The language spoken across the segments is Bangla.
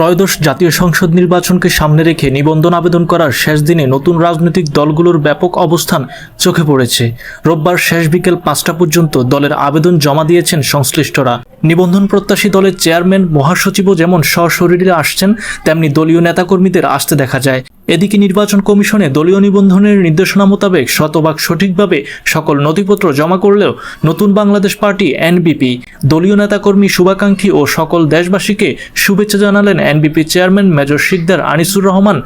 ত্রয়োদশ জাতীয় সংসদ নির্বাচনকে সামনে রেখে নিবন্ধন আবেদন করার শেষ দিনে নতুন রাজনৈতিক দলগুলোর ব্যাপক অবস্থান চোখে পড়েছে। রোববার শেষ বিকেল পাঁচটা পর্যন্ত দলের আবেদন জমা দিয়েছেন সংশ্লিষ্টরা। নিবন্ধন প্রত্যাশী দলের চেয়ারম্যান, মহাসচিবও যেমন সশরীরে আসছেন, তেমনি দলীয় নেতাকর্মীদের আসতে দেখা যায়। এদিকে নির্বাচন কমিশনে দলীয় নিবন্ধনের নির্দেশনা মোতাবেক শতভাগ সঠিকভাবে সকল নথিপত্র জমা করলেও নতুন বাংলাদেশ পার্টি এনবিপি। দলীয় নেতাকর্মী শুভাকাঙ্ক্ষী ও সকল দেশবাসীকে শুভেচ্ছা জানালেন NBP chairman major Sikdar Anisur Rahman.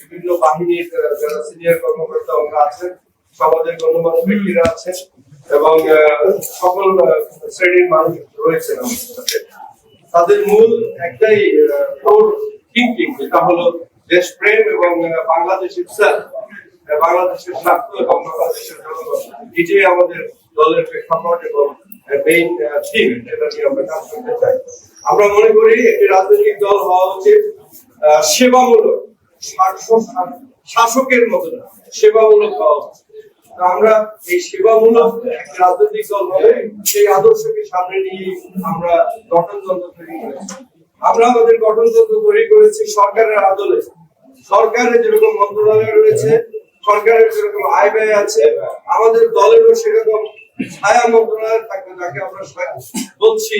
বিভিন্ন বাহিনীর যারা সিনিয়র কর্মকর্তা আছেন সমাজের গণ্যমান্য ব্যক্তিরা আছেন এবং সকল শ্রেণির মানুষ সাথে। তাদের মূল একটাই কোর থিঙ্কিং যেটা হলো এবং আহ, বাংলাদেশ itself, বাংলাদেশের স্বার্থ এবং বাংলাদেশের জনগণ। এটাই আমাদের দলের প্রেক্ষাপট এবং মেইন থিম যেটা নিয়ে আমরা কাজ করতে চাই। আমরা মনে করি একটি রাজনৈতিক দল হওয়া উচিত সেবামূলক শাসকের মতো না সেবামূলক হওয়া উচিত। আমরা এই সেবামূলক একটা রাজনৈতিক দল হবে, সেই আদর্শকে সামনে নিয়ে আমরা গঠনতন্ত্র তৈরি করেছি। আমরা আমাদের গঠনতন্ত্র তৈরি করেছি সরকারের আদলে। সরকারের যেরকম মন্ত্রণালয় রয়েছে, সরকারের যেরকম আয় ব্যয় আছে, আমাদের দলেরও সেরকম ছায়া মন্ত্রণালয় থাকবে তাকে আমরা বলছি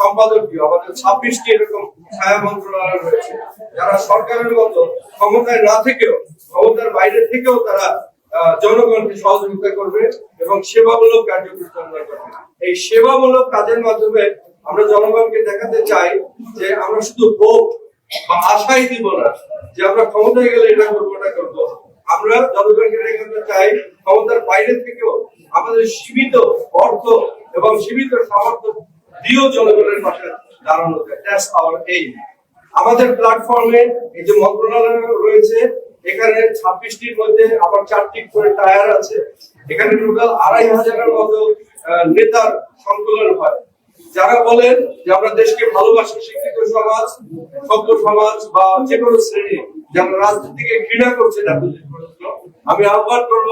সম্পাদকীয় আমাদের ছাব্বিশটি এরকম ছায়া মন্ত্রণালয় রয়েছে। যারা সরকারের মতো ক্ষমতায় না থেকেও, ক্ষমতার বাইরে থেকেও তারা জনগণকে সহযোগিতা করবে এবং সেবামূলক কার্যক্রম করবে। এই সেবামূলক কাজের মাধ্যমে আমরা জনগণকে দেখাতে চাই যে আমরা শুধু ভোট বা আশাই দিব না, যে আমরা ক্ষমতায় গেলে এটা করব এটা করব। আমরা জনগণকে দেখাতে চাই ক্ষমতার বাইরে থেকেও আমাদের সীমিত অর্থ এবং সীমিত সামর্থ্য দিয়েও জনগণের পাশে দাঁড়ানো যায়। আমাদের প্ল্যাটফর্মে এই যে মন্ত্রণালয় রয়েছে এখানে ছাব্বিশটির মধ্যে আবার চারটি করে টায়ার আছে। এখানে টোটাল আড়াই হাজারের মতো নেতার সংকলন হয়। যারা বলেন যে আমরা দেশকে ভালোবাসি শিক্ষিত সমাজ সভ্য সমাজ বা যে কোনো শ্রেণি যারা রাজনীতিকে ঘৃণা করছে প্রশ্ন, আমি আহ্বান করব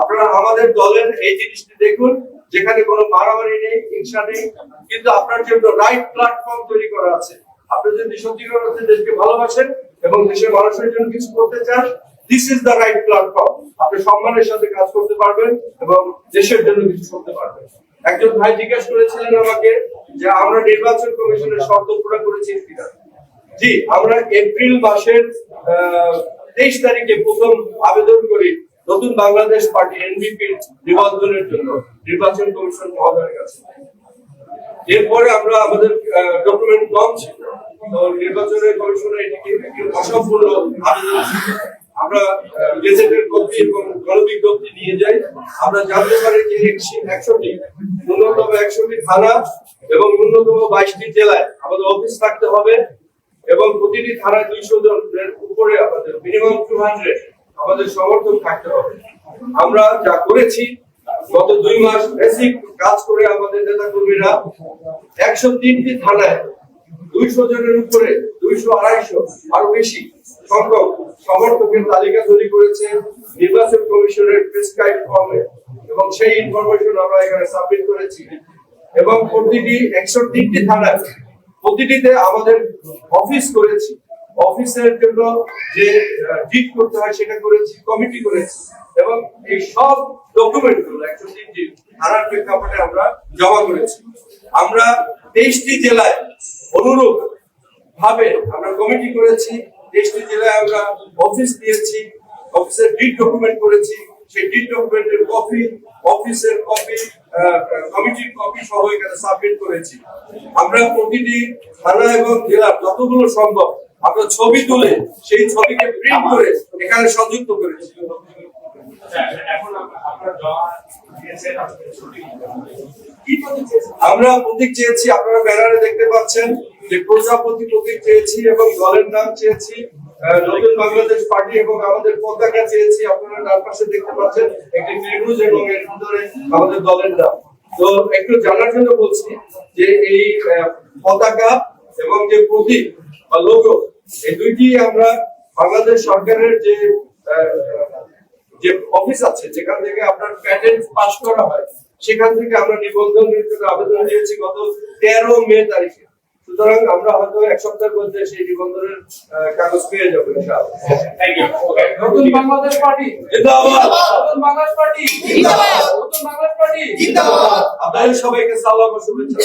আপনারা আমাদের দলের এই জিনিসটি দেখুন যেখানে কোনো মারামারি নেই হিংসা নেই কিন্তু আপনার জন্য রাইট প্ল্যাটফর্ম তৈরি করা আছে। আপনি যদি সত্যিকার অর্থে দেশকে ভালোবাসেন এবং দেশের মানুষের জন্য কিছু করতে চান this is the right platform আপনি সম্মানের সাথে কাজ করতে পারবেন এবং দেশের জন্য কিছু করতে পারবেন। একজন ভাই জিজ্ঞেস করেছিলেন আমাকে যে, আমরা নির্বাচন কমিশনের শর্ত পুরো করেছি কিনা? জি, আমরা এপ্রিল মাসের তেইশ তারিখে প্রথম আবেদন করি নতুন বাংলাদেশ পার্টি এনবিপি নিবন্ধনের জন্য, নির্বাচন কমিশন মহোদয়ের কাছে। এরপরে আমরা আমাদের ডকুমেন্ট কম ছিল নির্বাচনের কমিশনে এটিকে অসম্পূর্ণ আমরা গেজেটের কপি এবং গণবিজ্ঞপ্তি নিয়ে যাই। আমরা জানতে পারি যে একশোটি, ন্যূনতম একশোটি থানা এবং ন্যূনতম বাইশটি জেলায় আমাদের অফিস থাকতে হবে এবং প্রতিটি থানায় দুইশো জনের উপরে আমাদের মিনিমাম টু আমাদের সমর্থন থাকতে হবে। আমরা যা করেছি, গত দুই মাস বেসিক কাজ করে আমাদের নেতা কর্মীরা একশো তিনটি থানায় দুইশো জনের উপরে দুইশো আড়াইশো আরও বেশি সংখ্যক সমর্থকের তালিকা তৈরি করেছে নির্বাচন কমিশনের প্রেসক্রাইব ফর্মে। এবং সেই ইনফরমেশন আমরা এখানে সাবমিট করেছি। এবং প্রতিটি একশো তিনটি থানায় প্রতিটিতে আমাদের অফিস করেছি। অফিসের জন্য যে ডিট করতে হয় সেটা করেছি কমিটি করেছি। এবং এই সব ডকুমেন্টগুলো একশো তিনটি থানার প্রেক্ষাপটে আমরা জমা করেছি। আমরা তেইশটি জেলায় অনুরূপ ভাবে আমরা কমিটি করেছি তেইশটি জেলায় আমরা অফিস দিয়েছি অফিসের ডিট ডকুমেন্ট করেছি, সেই ডিট ডকুমেন্টের কপি অফিসের কপি কমিটির কপি সহ এখানে সাবমিট করেছি। আমরা প্রতিটি থানা এবং জেলার যতগুলো সম্ভব আমরা ছবি তুলে সেই ছবিকে প্রিন্ট করে এখানে সংযুক্ত করেছি। চেয়েছি? আমরা প্রতীক চেয়েছি, আপনারা ব্যানারে দেখতে পাচ্ছেন যে প্রজাপতি প্রতীক চেয়েছি এবং দলের নাম চেয়েছি নতুন বাংলাদেশ পার্টি এবং আমাদের পতাকা চেয়েছি। আপনারা ডান পাশে দেখতে পাচ্ছেন একটি ত্রিভুজ এবং এর ভিতরে আমাদের দলের নাম। তো একটু জানার জন্য বলছি যে এই পতাকা এবং যে প্রতীক বা লোগো এই দুইটি আমরা বাংলাদেশ সরকারের যে যে অফিস আছে যেখান থেকে আপনার প্যাটেন্ট পাস করা হয় সেখান থেকে আমরা নিবন্ধনের জন্য আবেদন দিয়েছি গত তেরো মে তারিখে। সুতরাং আমরা হয়তো এক সপ্তাহের মধ্যে সেই নিবন্ধনের কাগজ পেয়ে যাব নতুন বাংলাদেশ পার্টি। নতুন বাংলাদেশ পার্টি। নতুন বাংলাদেশ পার্টি। আপনাদের সবাইকে সালাম ও শুভেচ্ছা।